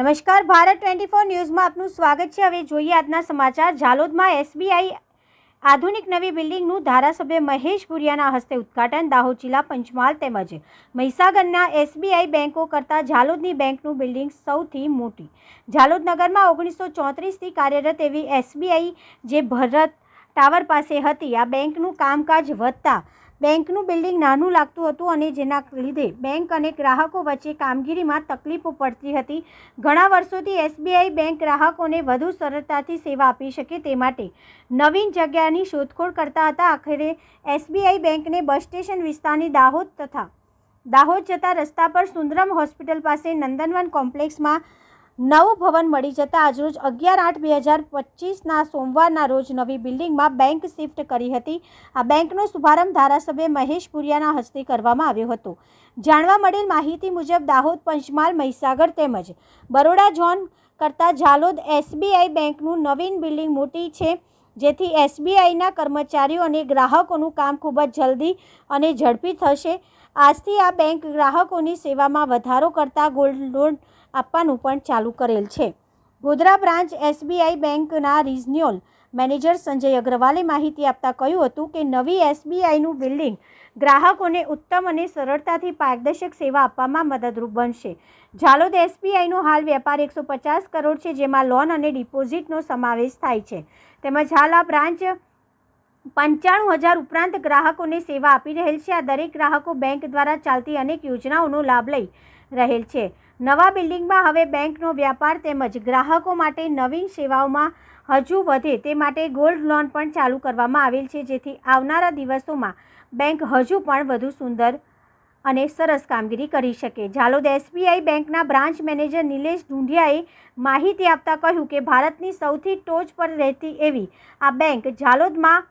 નમસ્કાર, Bharat twenty four ન્યૂઝમાં આપનું સ્વાગત છે. હવે જોઈએ આજના સમાચાર. ઝાલોદમાં એસબીઆઈ આધુનિક નવી બિલ્ડિંગનું ધારાસભ્ય મહેશ ભુરિયાના હસ્તે ઉદ્ઘાટન. દાહોદ જિલ્લા પંચમહાલ તેમજ મહીસાગરના એસબીઆઈ બેંકો કરતાં ઝાલોદની બેંકનું બિલ્ડિંગ સૌથી મોટી. ઝાલોદ નગરમાં ઓગણીસો ચોત્રીસથી કાર્યરત એવી એસબીઆઈ જે ભરત ટાવર પાસે હતી. આ બેંકનું કામકાજ વધતા બેંકનું બિલ્ડિંગ નાનું લાગતું હતું અને જેના લીધે બેંક અને ગ્રાહકો વચ્ચે કામગીરીમાં તકલીફો પડતી હતી. ઘણા વર્ષોથી એસબીઆઈ બેંક ગ્રાહકોને વધુ સરળતાથી સેવા આપી શકે તે માટે નવીન જગ્યાની શોધખોળ કરતા હતા. આખરે એસબીઆઈ બેંકને બસ સ્ટેશન વિસ્તારની દાહોદ તથા દાહોદ જતા રસ્તા પર સુંદરમ હોસ્પિટલ પાસે નંદનવન કોમ્પ્લેક્સમાં નવું ભવન મળી જતાં આજરોજ અગિયાર આઠ બે હજાર પચીસના સોમવારના રોજ નવી બિલ્ડિંગમાં બેંક શિફ્ટ કરી હતી. આ બેંકનો શુભારંભ ધારાસભ્ય મહેશ પુરિયાના હસ્તે કરવામાં આવ્યો હતો. જાણવા મળેલ માહિતી મુજબ દાહોદ, પંચમહાલ, મહીસાગર તેમજ બરોડા, ઝોન કરતાં ઝાલોદ એસબીઆઈ બેંકનું નવીન બિલ્ડિંગ મોટી છે, જેથી એસબીઆઈના કર્મચારીઓ અને ગ્રાહકોનું કામ ખૂબ જ જલ્દી અને ઝડપી થશે. આજથી આ બેંક ગ્રાહકોની સેવામાં વધારો કરતા ગોલ્ડ લોન આપવાનું પણ ચાલુ કરેલ છે. ગોધરા બ્રાન્ચ એસબીઆઈ બેંકના રિજનલ મેનેજર સંજય અગ્રવાલે માહિતી આપતા કહ્યું હતું કે નવી એસબીઆઈનું બિલ્ડિંગ ગ્રાહકોને ઉત્તમ અને સરળતાથી પારદર્શક સેવા આપવામાં મદદરૂપ બનશે. ઝાલોદ એસબીઆઈનો હાલ વેપાર એકસો પચાસ કરોડ છે, જેમાં લોન અને ડિપોઝિટનો સમાવેશ થાય છે. તેમજ હાલ આ બ્રાન્ચ પંચાણું હજાર ઉપરાંત ગ્રાહકોને સેવા આપી રહેલ છે. આ દરેક ગ્રાહકો બેંક દ્વારા ચાલતી અનેક યોજનાઓનો લાભ લઈ રહેલ છે. નવા બિલ્ડિંગમાં હવે બેંકનો વ્યાપાર તેમજ ગ્રાહકો માટે નવીન સેવાઓમાં હજુ વધે તે માટે ગોલ્ડ લોન પણ ચાલુ કરવામાં આવેલ છે. જેથી આવનારા દિવસોમાં બેંક હજુ પણ વધુ સુંદર અને સરસ કામગીરી કરી શકે. ઝાલોદ એસબીઆઈ બેંકના બ્રાન્ચ મેનેજર નિલેશ ઢુંઢિયાએ માહિતી આપતા કહ્યું કે, ભારતની સૌથી ટોચ પર રહેતી એવી આ બેંક ઝાલોદમાં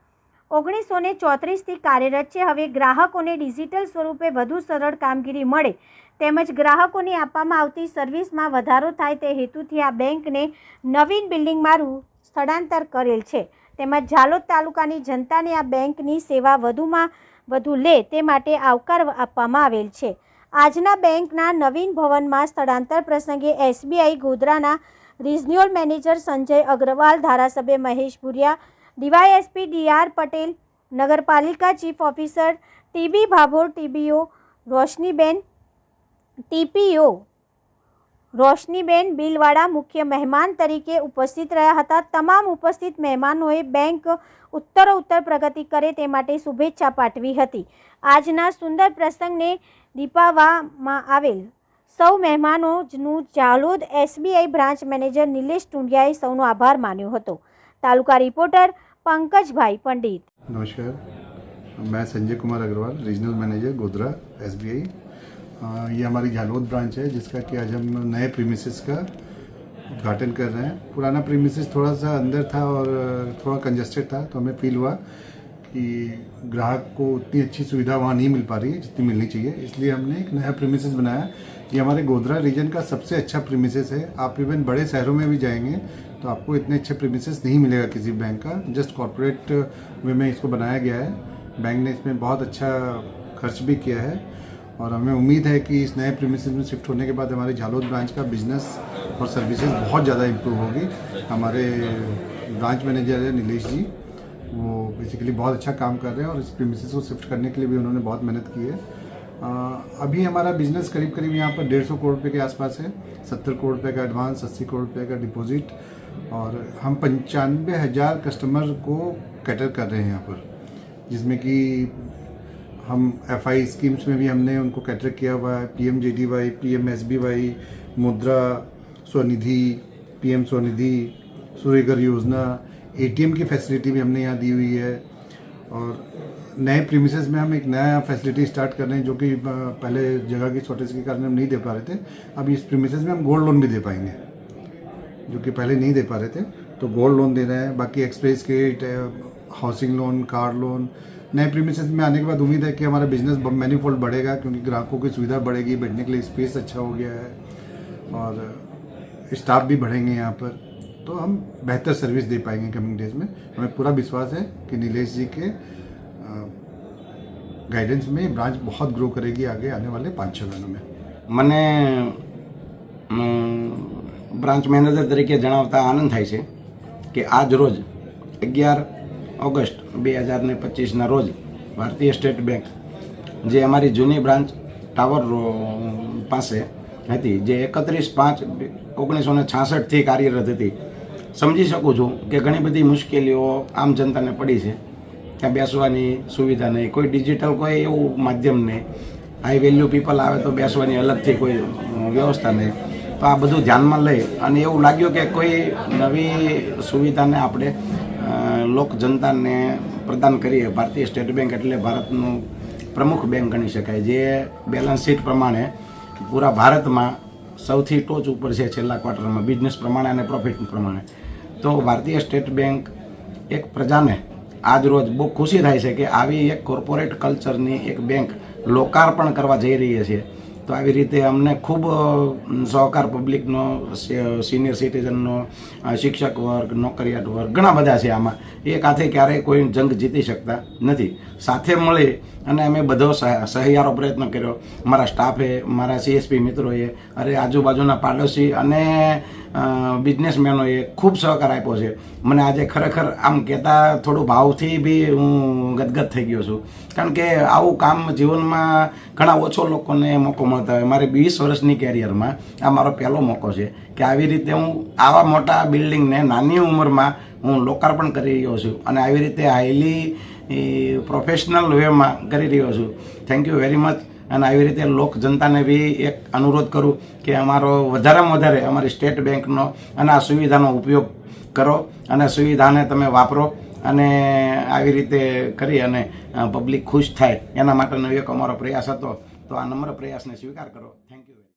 ઓગણીસો ને ચોત્રીસથી કાર્યરત છે. હવે ગ્રાહકોને ડિજિટલ સ્વરૂપે વધુ સરળ કામગીરી મળે તેમજ ગ્રાહકોને આપવામાં આવતી સર્વિસમાં વધારો થાય તે હેતુથી આ બેંકને નવીન બિલ્ડિંગમાં સ્થળાંતર કરેલ છે. તેમજ ઝાલોદ તાલુકાની જનતાને આ બેંકની સેવા વધુમાં વધુ લે તે માટે આવકાર આપવામાં આવેલ છે. આજના બેંકના નવીન ભવનમાં સ્થળાંતર પ્રસંગે એસબીઆઈ ગોધરાના રિજનલ મેનેજર સંજય અગ્રવાલ, ધારાસભ્ય Mahesh Bhuriya DYSP D R Patel, નગરપાલિકા chief officer T B Bhabhor TBO Roshniben, TPO Roshniben Bilwada મુખ્ય મહેમાન તરીકે ઉપસ્થિત રહ્યા હતા. તમામ ઉપસ્થિત મહેમાનોએ બેંક ઉત્તરોત્તર પ્રગતિ કરે તે માટે શુભેચ્છા પાઠવી હતી. આજના સુંદર પ્રસંગને દીપાવવામાં આવેલ સૌ મહેમાનોનું Jhalod SBI branch manager Nilesh ટુંડિયાએ સૌનો આભાર માન્યો હતો. તાલુકા રિપોર્ટર पंकज भाई पंडित। नमस्कार। मैं Sanjay Kumar Agrawal regional manager Godhra S ये हमारी झालोद ब्रांच है, जिसका कि आज हम नए प्रीमिसेस का उद्घाटन कर रहे हैं। पुराना प्रीमिसेस थोड़ा सा अंदर था और थोड़ा कंजस्टेड था तो हमें फील हुआ कि ग्राहक को उतनी अच्छी सुविधा वहाँ नहीं मिल पा रही है, जितनी मिलनी चाहिए। इसलिए हमने एक नया प्रीमिसेस बनाया, ये हमारे गोधरा रीजन का सबसे अच्छा प्रीमिसेस है। आप इवन बड़े शहरों में भी जाएँगे तो आपको इतने अच्छे प्रीमिसेस नहीं मिलेगा किसी बैंक का। जस्ट कॉरपोरेट वे में इसको बनाया गया है। बैंक ने इसमें बहुत अच्छा खर्च भी किया है। और हमें उम्मीद है कि इस नए प्रीमिसेस में शिफ्ट होने के बाद हमारी झालोद ब्रांच का बिज़नेस और सर्विसेज़ बहुत ज़्यादा इम्प्रूव होगी। हमारे ब्रांच मैनेजर है नीलेश जी। वो बेसिकली बहुत अच्छा काम कर रहे हैं और इस प्रीमिसेस को शिफ्ट करने के लिए भी उन्होंने बहुत मेहनत की है। अ, अभी हमारा बिज़नेस करीब करीब यहाँ पर डेढ़ सौ करोड़ रुपये के आसपास है। सत्तर करोड़ रुपये का एडवांस अस्सी करोड़ रुपये का डिपॉजिट और हम पंचानवे हज़ार कस्टमर को कैटर कर रहे हैं यहाँ पर जिसमें कि हम एफ़ आई स्कीम्स में भी हमने उनको कैटर किया हुआ है। P M J D Y P M S B Y Mudra Svanidhi P M Svanidhi Surya Ghar Yojana A T M की फैसिलिटी भी हमने यहाँ दी हुई है। और नए प्रीमिसेस में हम एक नया फैसिलिटी स्टार्ट कर रहे हैं, जो कि पहले जगह की शॉर्टेज के कारण हम नहीं दे पा रहे थे। अब इस प्रीमिसेस में हम गोल्ड लोन भी दे पाएँगे, जो कि पहले नहीं दे पा रहे थे। तो गोल्ड लोन दे रहे हैं, बाकी express credit housing loan car loan नए प्रीमिसेस में आने के बाद उम्मीद है कि हमारा बिज़नेस मैनीफोल्ड बढ़ेगा, क्योंकि ग्राहकों की सुविधा बढ़ेगी, बैठने के लिए स्पेस अच्छा हो गया है। और स्टाफ भी बढ़ेंगे यहाँ पर। तो हम बेहतर सर्विस दे पाएंगे कमिंग डेज में हमें पूरा विश्वास है कि नीलेश जी के गाइडेंस में ये ब्रांच बहुत ग्रो करेगी आगे आने वाले पाँच छः महीनों में મને બ્રાન્ચ મેનેજર તરીકે જણાવતા આનંદ થાય છે કે આજ રોજ અગિયાર ઓગસ્ટ બે હજાર ને પચીસના રોજ ભારતીય સ્ટેટ બેંક જે અમારી જૂની બ્રાન્ચ ટાવર રો- પાસે હતી જે એકત્રીસ પાંચ ઓગણીસો ને છાસઠથી કાર્યરત હતી સમજી શકું છું કે ઘણી બધી મુશ્કેલીઓ આમ જનતાને પડી છે. ત્યાં બેસવાની સુવિધા નહીં. કોઈ ડિજિટલ કોઈ એવું માધ્યમ નહીં. હાઈ વેલ્યુ પીપલ આવે તો બેસવાની અલગથી કોઈ વ્યવસ્થા નહીં. તો આ બધું ધ્યાનમાં લઈ અને એવું લાગ્યું કે કોઈ નવી સુવિધાને આપણે લોક જનતાને પ્રદાન કરીએ. ભારતીય સ્ટેટ બેંક એટલે ભારતનું પ્રમુખ બેંક ગણી શકાય. જે બેલેન્સ શીટ પ્રમાણે પૂરા ભારતમાં સૌથી ટોચ ઉપર છે છેલ્લા ક્વાર્ટરમાં બિઝનેસ પ્રમાણે અને પ્રોફિટ પ્રમાણે. તો ભારતીય સ્ટેટ બેંક એક પ્રજાને આજ રોજ બહુ ખુશી થાય છે કે આવી એક કોર્પોરેટ કલ્ચરની એક બેંક લોકાર્પણ કરવા જઈ રહી છે. તો આવી રીતે અમને ખૂબ સહકાર પબ્લિકનો સિનિયર સિટીઝનનો શિક્ષક વર્ગ, નોકરિયાત વર્ગ, ઘણા બધા છે આમાં. એક હાથે ક્યારેય કોઈ જંગ જીતી શકતા નથી. સાથે મળી અને અમે બધો સહ- સહિયારો પ્રયત્ન કર્યો. મારા સ્ટાફે મારા સીએસપી મિત્રોએ, અરે આજુબાજુના પાડોશી અને બિઝનેસમેનોએ ખૂબ સહકાર આપ્યો છે. મને આજે ખરેખર આમ કહેતા થોડું ભાવથી બી હું ગદગદ થઈ ગયો છું. કારણ કે આવું કામ જીવનમાં ઘણા ઓછો લોકોને મોકો મળતા હોય. મારે વીસ વર્ષની કેરિયરમાં આ મારો પહેલો મોકો છે કે આવી રીતે હું આવા મોટા બિલ્ડિંગને નાની ઉંમરમાં હું લોકાર્પણ કરી રહ્યો છું. અને આવી રીતે હાઈલી પ્રોફેશનલ વેમાં કરી રહ્યો છું. થેન્ક યુ વેરી મચ અને આવી રીતે લોક જનતાને બી એક અનુરોધ કરું કે અમારો વધારેમાં વધારે અમારી સ્ટેટ બેંકનો અને આ સુવિધાનો ઉપયોગ કરો અને સુવિધાને તમે વાપરો અને આવી રીતે કરી અને પબ્લિક ખુશ થાય. એના માટેનો એક અમારો પ્રયાસ હતો. તો આ નમ્ર પ્રયાસને સ્વીકાર કરો.